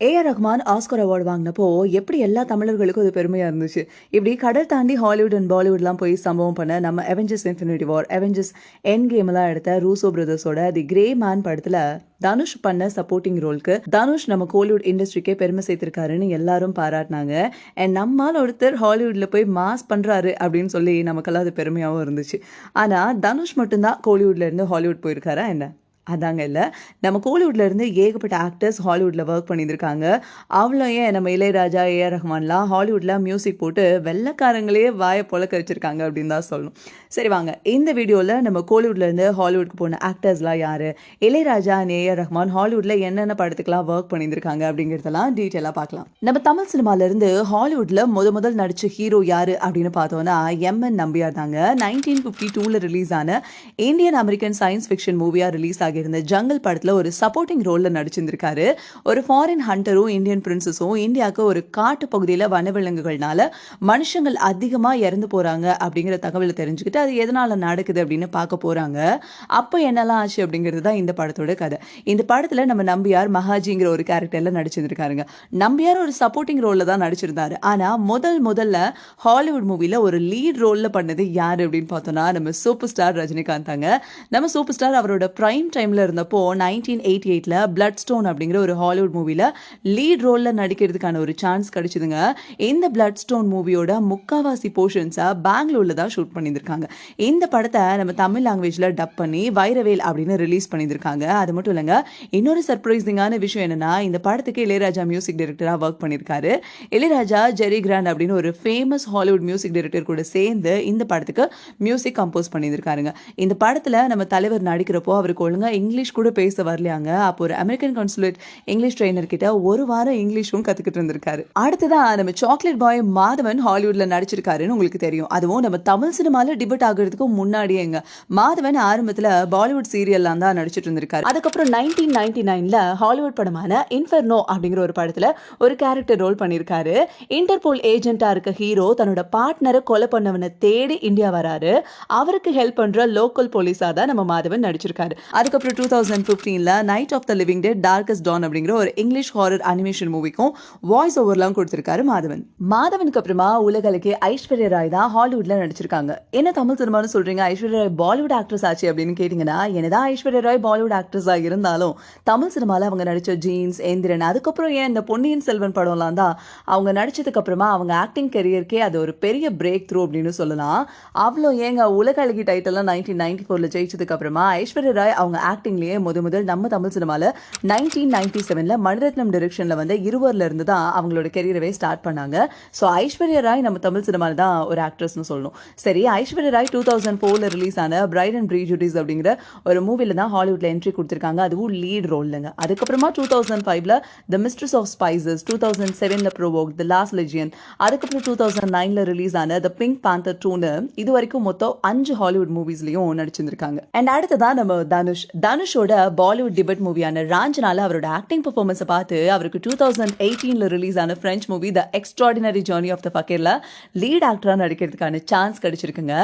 AR Rahman Oscar award வாங்கினப்போ எப்படி எல்லா தமிழர்களுக்கும் அது பெருமையாக இருந்துச்சு? இப்படி கடல் தாண்டி ஹாலிவுட் அண்ட் பாலிவுட்லாம் போய் சம்பவம் பண்ண நம்ம Avengers Infinity War Avengers End கேம்லாம் எடுத்த ரூசோ பிரதர்ஸோட தி கிரே மேன் படத்தில் தனுஷ் பண்ண சப்போர்ட்டிங் ரோலுக்கு தனுஷ் நம்ம கோலிவுட் இண்டஸ்ட்ரிக்கே பெருமை சேர்த்திருக்காருன்னு எல்லாரும் பாராட்டினாங்க. அண்ட் நம்மால் ஒருத்தர் ஹாலிவுட்ல போய் மாஸ் பண்றாரு அப்படின்னு சொல்லி நமக்கெல்லாம் அது பெருமையாகவும் இருந்துச்சு. ஆனால் தனுஷ் மட்டும்தான் கோலிவுட்ல இருந்து ஹாலிவுட் போயிருக்காரா என்ன? அதாங்க இல்லை. நம்ம கோலிவுட்லேருந்து ஏகப்பட்ட ஆக்டர்ஸ் ஹாலிவுட்ல ஒர்க் பண்ணியிருக்காங்க அவளும் ஏன் நம்ம இளையராஜா ஏஆர் ரஹ்மான்லாம் ஹாலிவுட்ல மியூசிக் போட்டு வெள்ளைக்காரங்களே வாயை போல கழிச்சிருக்காங்க அப்படின்னு தான் சொல்லணும். சரி வாங்க. இந்த வீடியோவில் நம்ம கோலிவுட்லேருந்து ஹாலிவுட்க்கு போன ஆக்டர்ஸ்லாம் யார்? இளையராஜா அண்ட் ஏஆர் ரஹ்மான் ஹாலிவுட்ல என்னென்ன படத்துக்கெலாம் ஒர்க் பண்ணியிருக்காங்க அப்படிங்கிறதெல்லாம் டீட்டெயிலாக பார்க்கலாம். நம்ம தமிழ் சினிமாலேருந்து ஹாலிவுட்ல முத முதல் நடித்த ஹீரோ யார் அப்படின்னு பார்த்தோன்னா எம்என் நம்பியார் தாங்க. நைன்டீன் ஃபிஃப்டி டூவில் ரிலீஸ் ஆன இந்தியன் அமெரிக்கன் சயின்ஸ் ஃபிக்ஷன் மூவியாக ரிலீஸ் ஆகியிருந்த ஜங்கல் படத்தில் ஒரு சப்போர்ட்டிங் ரோலில் நடிச்சிருந்திருக்காரு. ஒரு ஃபாரின் ஹண்டரும் இந்தியன் பிரின்சஸும் இந்தியாவுக்கு ஒரு காட்டு பகுதியில் வனவிலங்குகள்னால மனுஷங்கள் அதிகமாக இறந்து போகிறாங்க அப்படிங்கிற தகவலை தெரிஞ்சுக்கிட்டு அது எதனால் நடக்குது அப்படின்னு பார்க்க போகிறாங்க அப்போ என்னெல்லாம் ஆச்சு அப்படிங்கிறது தான் இந்த படத்தோட கதை. இந்த படத்தில் நம்ம நம்பியார் மகாஜிங்கிற ஒரு கேரக்டரில் நடிச்சிருந்திருக்காருங்க. நம்பியார் ஒரு சப்போர்ட்டிங் ரோலில் தான் நடிச்சிருந்தாரு. ஆனால் முதல் முதல்ல ஹாலிவுட் மூவியில் ஒரு லீட் ரோலில் பண்ணது யார் அப்படின்னு பார்த்தோம்னா நம்ம சூப்பர் ஸ்டார் ரஜினிகாந்த் தாங்க. நம்ம சூப்பர் ஸ்டார் அவரோட ப்ரைம் டைமில் இருந்தப்போ நைன்டீன் எயிட்டி எயிட்டில் பிளட் ஸ்டோன் அப்படிங்கிற ஒரு ஹாலிவுட் மூவியில் லீட் ரோலில் நடிக்கிறதுக்கான ஒரு சான்ஸ் கிடைச்சிதுங்க. இந்த பிளட் ஸ்டோன் மூவியோட முக்காவாசி போர்ஷன்ஸை பெங்களூரில் தான் ஷூட் பண்ணியிருக்காங்க இந்த படத்தை நம்ம தமிழ் லாங்குவேஜில் டப் பண்ணி வைரவேல் அப்படின்னு ரிலீஸ் பண்ணியிருக்காங்க அது மட்டும் இல்லைங்க இன்னொரு சர்ப்ரைசிங்கான விஷயம் என்னன்னா இந்த படத்துக்கு இளையராஜா மியூசிக் டைரக்டராக ஒர்க் பண்ணியிருக்காரு. இளையராஜா ஜெரி கிராண்ட் அப்படின்னு ஒரு ஃபேமஸ் ஹாலிவுட் மியூசிக் டைரக்டர் கூட சேர்ந்து இந்த படத்துக்கு மியூசிக் கம்போஸ் பண்ணியிருக்காருங்க இந்த படத்தில் நம்ம தலைவர் நடிக்கிறப்போ அவருக்கு ஒழுங்காக இங்கிலீஷ் கூட பேச வரலையாங்க. அப்போ ஒரு அமெரிக்கன் கான்சுலேட் இங்கிலீஷ் ட்ரெயினர் கிட்ட ஒரு வாரம் இங்கிலீஷும் கற்றுக்கிட்டு இருந்திருக்காரு. அடுத்ததான் நம்ம சாக்லேட் பாய் மாதவன் ஹாலிவுட்ல நடிச்சிருக்காருன்னு உங்களுக்கு தெரியும். அதுவும் நம்ம தமிழ் சினிமாவில் டிபட் ஆகுறதுக்கு முன்னாடியேங்க. மாதவன் ஆரம்பத்தில் பாலிவுட் சீரியல்லாம் தான் நடிச்சிட்டு இருந்திருக்காரு. அதுக்கப்புறம் நைன்டீன் நைன்டி நைன்ல ஹாலிவுட் படமான இன்ஃபர்னோ அப்படிங்கிற ஒரு படத்துல ஒரு கேரக்டர் ரோல் பண்ணியிருக்காரு இன்டர்போல் ஏஜென்ட்டா இருக்க ஹீரோ தன்னோட பார்ட்னரை கொலை பண்ணவனை தேடி இந்தியா வராரு. அவருக்கு ஹெல்ப் பண்ற லோக்கல் போலீஸா தான் நம்ம மாதவன் நடிச்சிருக்காரு. அதுக்கப்புறம் two thousand ஃபிஃப்டீனில் night of the living day darkest dawn அப்படிங்கிற ஒரு இங்கிலீஷ் ஹாரர் அனிமேஷன் மூவிக்கும் வாய்ஸ் ஓவர்லாம் கொடுத்துருக்காரு மாதவன். மாதவனுக்கு அப்புறமா உலகளுக்கு ஐஸ்வர்யா ராய் தான் ஹாலிவுட்ல நடிச்சிருக்காங்க. என்ன தமிழ் சினிமான்னு சொல்றீங்க? ஐஸ்வர்யா ராய் பாலிவுட் ஆக்ட்ரஸ் ஆச்சு அப்படின்னு கேட்டீங்கன்னா என்னதான் ஐஸ்வர்யா ராய் பாலிவுட் ஆக்ட்ரஸாக இருந்தாலும் தமிழ் சினிமாவில் அவங்க நடிச்ச ஜீன்ஸ் எந்திரன் அதுக்கப்புறம் ஏன் இந்த பொன்னியின் செல்வன் படம்லாம் தான் அவங்க நடிச்சதுக்கு அப்புறமா அவங்க ஆக்டிங் கெரியருக்கே அது ஒரு பெரிய பிரேக் த்ரூ அப்படின்னு சொல்லலாம். அவ்வளோ ஏங்க உலக அழகி டைட்டெல்லாம் நைன்டீன் நைன்டி ஃபோரில் ஜெயிச்சதுக்கு அப்புறமா ஐஸ்வர்யா ராய் அவங்க ஆக்டிங்லேயே முத முதல் நம்ம தமிழ் சினிமாவில் நைன்டீன் நைன்டி செவனில் மணிரத்னம் டிரெக்ஷனில் வந்து இருவரில் இருந்து தான் அவங்களோட கெரியரவே ஸ்டார்ட் பண்ணாங்க. ஸோ ஐஸ்வர்யா ராய் நம்ம தமிழ் சினிமாவில் தான் ஒரு ஆக்ட்ரஸ்னு சொல்லணும். சரி ஐஸ்வர்யா ராய் டூ தௌசண்ட் ஃபோரில் ரிலீஸ் ஆன பிரைட் அண்ட் ப்ரீஜுடிஸ் அப்படிங்கிற ஒரு மூவியில் தான் ஹாலிவுட்ல என்ட்ரி கொடுத்துருக்காங்க. அதுவும் லீட் ரோல்லுங்க அதுக்கப்புறமா டூ தௌசண்ட் ஃபைவ்ல the mistress of spices two thousand செவனில் ப்ரோவோக் த லாஸ்ட் லெஜியன் அதுக்கப்புறம் டூ தௌசண்ட் நைனில் ரிலீஸ் ஆன த பிங்க் பேந்தர் டூனு இது வரைக்கும் மொத்தம் அஞ்சு ஹாலிவுட் மூவிஸ்லையும் நடிச்சிருந்திருக்காங்க. அண்ட் அடுத்ததான் நம்ம தனுஷ் தனுஷோட பாலிவுட் டிபட் மூவியான ராஞ்சனால அவரோட ஆக்டிங் பெர்ஃபார்மன்ஸை பார்த்து அவருக்கு டூ தௌசண்ட் எயிட்டீனில் ரிலீஸ் ஆன French movie the extraordinary journey of the ஃபக்கீரில் lead ஆக்டராக நடிக்கிறதுக்கான சான்ஸ் கிடைச்சிருக்குங்க.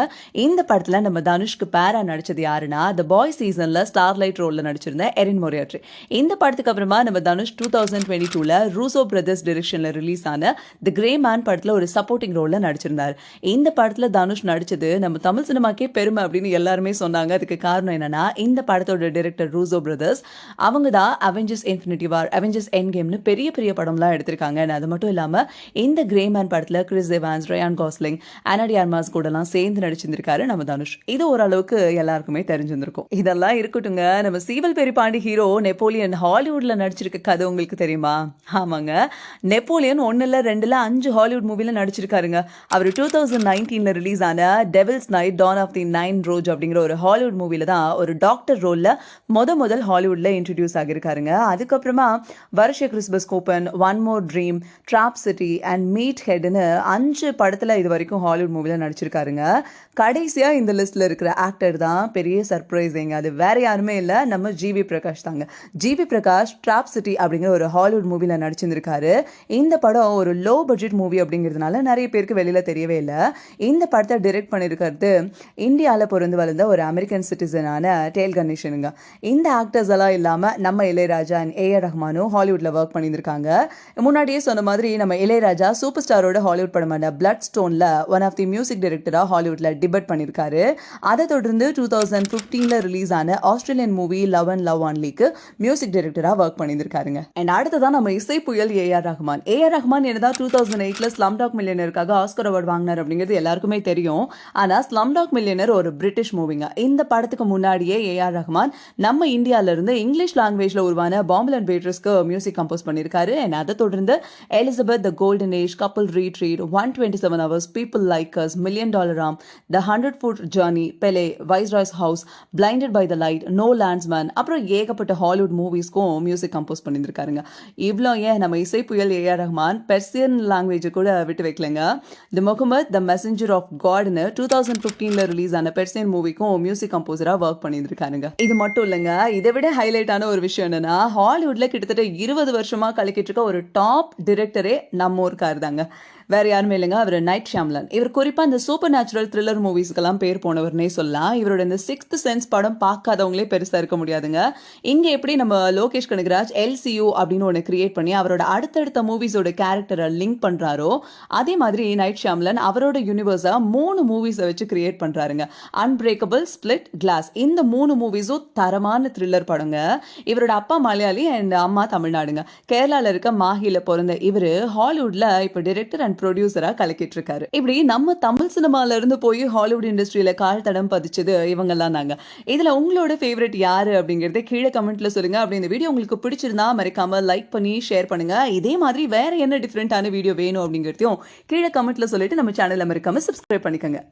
இந்த படத்தில் நம்ம தனுஷ்க்கு பேரா நடிச்சது யாருன்னா த பாய் சீசனில் ஸ்டார்லைட் ரோலில் நடிச்சிருந்த எரின் மொரியாட்ரி இந்த படத்துக்கு அப்புறமா நம்ம தனுஷ் டூ தௌசண்ட் டுவெண்ட்டி டூவில் ரூசோ பிரதர்ஸ் டிரெக்ஷனில் ரிலீஸ் ஆன தி கிரே மேன் படத்தில் ஒரு சப்போர்ட்டிங் ரோலில் நடிச்சிருந்தார். இந்த படத்தில் தனுஷ் நடிச்சது நம்ம தமிழ் சினிமாக்கே பெருமை அப்படின்னு எல்லாருமே சொன்னாங்க. அதுக்கு காரணம் என்னன்னா இந்த படத்தோட டைரக்டர் ரூசோ பிரதர்ஸ் அவங்க தான் Avengers Infinity War Avengers End கேம்னு பெரிய பெரிய படம்லாம் எடுத்திருக்காங்க. அது மட்டும் இல்லாமல் இந்த கிரேமேன் படத்தில் Chris Evans Ryan Gosling Ana de Armas கூடலாம் சேர்ந்து நடிச்சிருந்திருக்காரு நம்ம தனுஷ். இது ஓரளவுக்கு எல்லாருக்குமே தெரிஞ்சிருந்திருக்கும். இதெல்லாம் இருக்கட்டுங்க. நம்ம சீவல் பெரிபாண்டி ஹீரோ நெப்போலியன் ஹாலிவுட்ல நடிச்சிருக்க கதை உங்களுக்கு தெரியுமா? ஆமாங்க. நெப்போலியன் ஒன்னுல ரெண்டுல அஞ்சு ஹாலிவுட் மூவில நடிச்சிருக்காருங்க. அவர் டூ தௌசண்ட் நைன்டீன்ல ரிலீஸ் ஆன Devil's Night Dawn of the Nine Rouge அப்படிங்கிற ஒரு ஹாலிவுட் மூவில தான் ஒரு டாக்டர் ரோல்ல முத முதல் ஹாலிவுட்ல இன்ட்ரடியூஸ் ஆகியிருக்காருங்க. அதுக்கப்புறமா வருஷ Christmas coupon one more dream trap city and meet ஹெட்னு அஞ்சு படத்துல இது வரைக்கும் ஹாலிவுட் மூவில நடிச்சிருக்காருங்க. கடைசியா இந்த லிஸ்ட்ல இருக்கிற ஆக்டர் தான் பெரிய சர்ப்ரைஸிங் அது வேற யாருமே இல்லை. நம்ம ஜிவி பிரகாஷ் தாங்க. ஜிவி பிரகாஷ் ட்ராப் சிட்டி அப்படிங்கிற ஒரு ஹாலிவுட் மூவில நடிச்சிருந்திருக்காரு. இந்த படம் ஒரு லோ பட்ஜெட் மூவி அப்படிங்கிறதுனால நிறைய பேருக்கு வெளியில தெரியவே இல்லை. இந்த படத்தை டிரெக்ட் பண்ணியிருக்கிறது இந்தியாவில் பிறந்து வளர்ந்த ஒரு அமெரிக்கன் சிட்டிசனான டேல் கணேஷனுங்க பாருங்க. இந்த ஆக்டர்ஸ் எல்லாம் இல்லாமல் நம்ம இளையராஜா அண்ட் ஏஆர் ரஹ்மானும் ஹாலிவுட்டில் ஒர்க் பண்ணியிருக்காங்க முன்னாடியே சொன்ன மாதிரி நம்ம இளையராஜா சூப்பர் ஸ்டாரோட ஹாலிவுட் படமான பிளட் ஸ்டோனில் ஒன் ஆஃப் தி மியூசிக் டைரக்டராக ஹாலிவுட்டில் டிபெட் பண்ணியிருக்காரு. அதை தொடர்ந்து டூ தௌசண்ட் ஃபிஃப்டீனில் ரிலீஸ் ஆன Australian movie love and love ஆன்லிக்கு music டைரக்டராக ஒர்க் பண்ணியிருக்காருங்க அண்ட் அடுத்ததான் நம்ம இசை புயல் ஏஆர் ரஹ்மான். ஏஆர் ரஹ்மான் என்னதான் டூ தௌசண்ட் எயிட்ல ஸ்லம் டாக் மில்லியனருக்காக ஆஸ்கர் அவார்டு வாங்கினார் அப்படிங்கிறது எல்லாருக்குமே தெரியும். ஆனால் ஸ்லம் டாக் மில்லியனர் ஒரு பிரிட்டிஷ் மூவிங்க இந்த படத்துக்கு முன்னாடியே ஏஆர் ரஹ்மான் நம்ம இந்தியாவிலிருந்து இங்கிலீஷ் லாங்குவேஜில் உருவான பாம்பிள் அண்ட் பேட்ரஸ்க்கு மியூசிக் கம்போஸ் பண்ணியிருக்காரு அண்ட் அதை தொடர்ந்து Elizabeth the golden age couples retreat one twenty seven hours people like us million dollar arm the hundred foot journey Pele viceroy's house blinded by the light no land's man அப்புறம் ஏகப்பட்ட Hollywood மூவிஸ்க்கும் music compose பண்ணியிருக்காருங்க இவ்வளோ ஏன் நம்ம இசை புயல் AR Rahman Persian language கூட விட்டு வைக்கலங்க. The Muhammad the messenger of காட்னு two thousand ஃபிஃப்டீனில் ரிலீஸ் ஆன பெர்சியன் மூவிக்கும் மியூசிக் கம்போசராக ஒர்க் பண்ணியிருக்காருங்க இது மட்டும் இல்லைங்க. இதை விட ஹைலைட்டான ஒரு விஷயம் என்னன்னா ஹாலிவுட்ல கிட்டத்தட்ட இருபது வருஷமா கலக்கிட்டு இருக்க ஒரு டாப் டிரெக்டரே நம்ம ஊருக்கார் தாங்க வேற யாருமே இல்லைங்க. அவர் நைட் ஷாம்லன் இவர் குறிப்பாக இந்த சூப்பர் நேச்சுரல் த்ரில்லர் மூவிஸ்க்கெல்லாம் பேர் போனவர்னே சொல்லலாம். இவரோட இந்த சிக்ஸ்த் சென்ஸ் படம் பார்க்காதவங்களே பெருசாக இருக்க முடியாதுங்க. இங்கே எப்படி நம்ம லோகேஷ் கனகராஜ் எல்சியூ அப்படின்னு ஒன்று கிரியேட் பண்ணி அவரோட அடுத்தடுத்த மூவிஸோட கேரக்டரை லிங்க் பண்ணுறாரோ அதே மாதிரி நைட் ஷாம்லன் அவரோட யூனிவர்ஸாக மூணு மூவிஸை வச்சு கிரியேட் பண்ணுறாருங்க அன்பிரேக்கபிள் ஸ்பிளிட் கிளாஸ் இந்த மூணு மூவிஸும் தரமான த்ரில்லர் படங்க. இவரோட அப்பா மலையாளி அண்ட் அம்மா தமிழ்நாடுங்க. கேரளாவில் இருக்க மாஹில பிறந்த இவரு ஹாலிவுட்டில் இப்போ டிரெக்டர் அண்ட் ப்ரொடியூசரா கலக்கிட்டு இருக்காரு இப்படி நம்ம தமிழ் சினிமால இருந்து போய் ஹாலிவுட் இண்டஸ்ட்ரியில கால் தடம் பதிச்சது இவங்கெல்லாம் தாங்க. இதுல உங்களோட ஃபேவரட் யாரு அப்படிங்கறத கீழே கமெண்ட்ல சொல்லுங்க. அப்படி இந்த வீடியோ உங்களுக்கு பிடிச்சிருந்தா மறக்காம லைக் பண்ணி ஷேர் பண்ணுங்க. இதே மாதிரி வேற என்ன டிஃப்ரெண்டான வீடியோ வேணும் அப்படிங்கிறதையும் கீழே கமெண்ட்ல சொல்லிட்டு நம்ம சேனலை மறக்காம சப்ஸ்கிரைப் பண்ணிக்கோங்க.